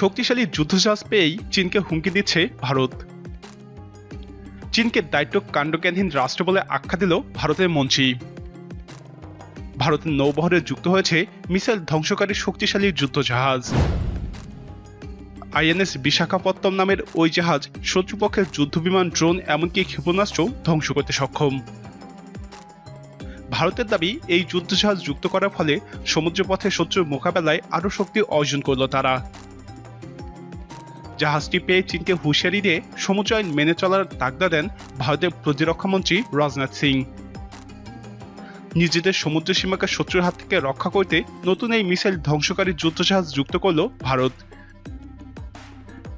শক্তিশালী যুদ্ধজাহাজ পেয়েই চীনকে হুমকি দিচ্ছে ভারত। চীনকে দায়িত্ব কাণ্ডজ্ঞানহীন রাষ্ট্র বলে আখ্যা দিল ভারতের মন্ত্রী। ভারতের নৌবহরে যুক্ত হয়েছে মিসাইল ধ্বংসকারী শক্তিশালী যুদ্ধজাহাজ। আইএনএস বিশাখাপত্তম নামের ওই জাহাজ শত্রুপক্ষের যুদ্ধবিমান ড্রোন এমনকি ক্ষেপণাস্ত্র ধ্বংস করতে সক্ষম। ভারতের দাবি, এই যুদ্ধজাহাজ যুক্ত করার ফলে সমুদ্রপথে শত্রুর মোকাবেলায় আরও শক্তি অর্জন করল তারা। জাহাজটি পেয়ে চীনকে হুঁশিয়ারি দিয়ে সমুদ্র আইন মেনে চলার তাগদা দেন ভারতের প্রতিরক্ষামন্ত্রী রাজনাথ সিং। নিজেদের সমুদ্র সীমাকে শত্রুর হাত থেকে রক্ষা করতে নতুন এই মিসাইল ধ্বংসকারী যুদ্ধজাহাজ যুক্ত করল ভারত।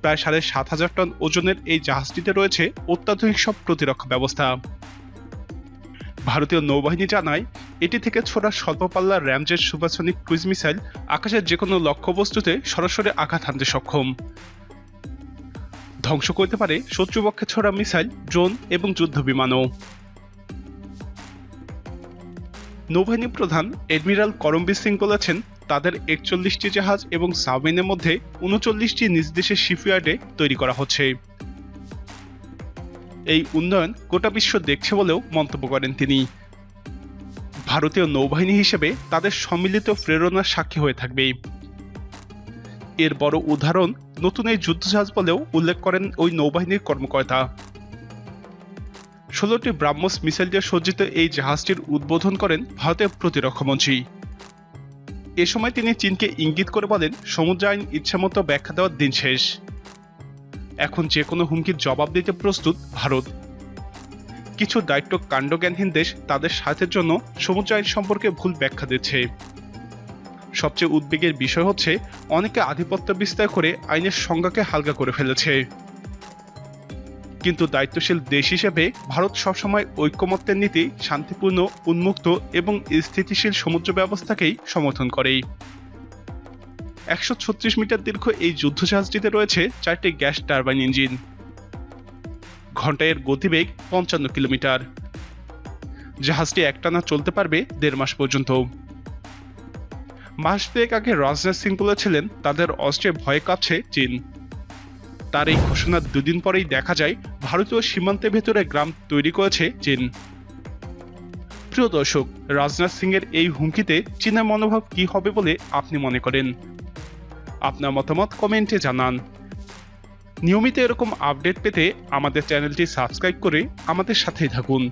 প্রায় সাড়ে সাত হাজার টন ওজনের এই জাহাজটিতে রয়েছে অত্যাধুনিক সব প্রতিরক্ষা ব্যবস্থা। ভারতীয় নৌবাহিনী জানায়, এটি থেকে ছোড়া স্বল্প পাল্লার র্যামজেট সুপারসনিক ক্রুইজ মিসাইল আকাশের যে কোনো লক্ষ্যবস্তুতে সরাসরি আঘাত হানতে সক্ষম। ধ্বংস করতে পারে শত্রুপক্ষে ছোড়া মিসাইল, ড্রোন এবং যুদ্ধ বিমানও। নৌবাহিনী প্রধান এডমিরাল করমবীর সিং বলেছেন তাদের একচল্লিশটি জাহাজ এবং সাবমেরিনের মধ্যে উনচল্লিশটি নিজ দেশের শিপইয়ার্ডে তৈরি করা হচ্ছে। এই উন্নয়ন গোটা বিশ্ব দেখছে বলেও মন্তব্য করেন তিনি। ভারতীয় নৌবাহিনী হিসেবে তাদের সম্মিলিত প্রেরণার সাক্ষী হয়ে থাকবে। এর বড় উদাহরণ নতুন এই যুদ্ধজাহাজ বলেও উল্লেখ করেন ওই নৌবাহিনীর কর্মকর্তা। ষোলোটি ব্রাহ্মস মিসাইল দিয়ে সজ্জিত এই জাহাজটির উদ্বোধন করেন ভারতের প্রতিরক্ষামন্ত্রী। এ সময় তিনি চীনকে ইঙ্গিত করে বলেন, সমুদ্র আইন ইচ্ছামতো ব্যাখ্যা দেওয়ার দিন শেষ। এখন যে কোনো হুমকির জবাব দিতে প্রস্তুত ভারত। কিছু দায়িত্ব কাণ্ডজ্ঞানহীন দেশ তাদের স্বার্থের জন্য সমুদ্র আইন সম্পর্কে ভুল ব্যাখ্যা দিচ্ছে। সবচেয়ে উদ্বেগের বিষয় হচ্ছে, অনেকে আধিপত্য বিস্তার করে আইনের সংজ্ঞাকে হালকা করে ফেলেছে। কিন্তু দায়িত্বশীল দেশ হিসেবে ভারত সবসময় ঐক্যমত্যের নীতি, শান্তিপূর্ণ, উন্মুক্ত এবং স্থিতিশীল সমুদ্র ব্যবস্থাকেই সমর্থন করে। একশো ছত্রিশ মিটার দীর্ঘ এই যুদ্ধজাহাজটিতে রয়েছে চারটি গ্যাস টারবাইন ইঞ্জিন। ঘন্টায় এর গতিবেগ পঞ্চান্ন কিলোমিটার। জাহাজটি একটানা চলতে পারবে দেড় মাস পর্যন্ত। মাস দুয়েক আগে রাজনাথ সিং বলেছিলেন, তাদের অস্ত্রে ভয় কাঁপছে চীন। তার এই ঘোষণার দুদিন পরেই দেখা যায়, ভারতীয় সীমান্তের ভেতরে গ্রাম তৈরি করেছে চীন। প্রিয় দর্শক, রাজনাথ সিং এর এই হুমকিতে চীনের মনোভাব কি হবে বলে আপনি মনে করেন? আপনার মতামত কমেন্টে জানান। নিয়মিত এরকম আপডেট পেতে আমাদের চ্যানেলটি সাবস্ক্রাইব করে আমাদের সাথেই থাকুন।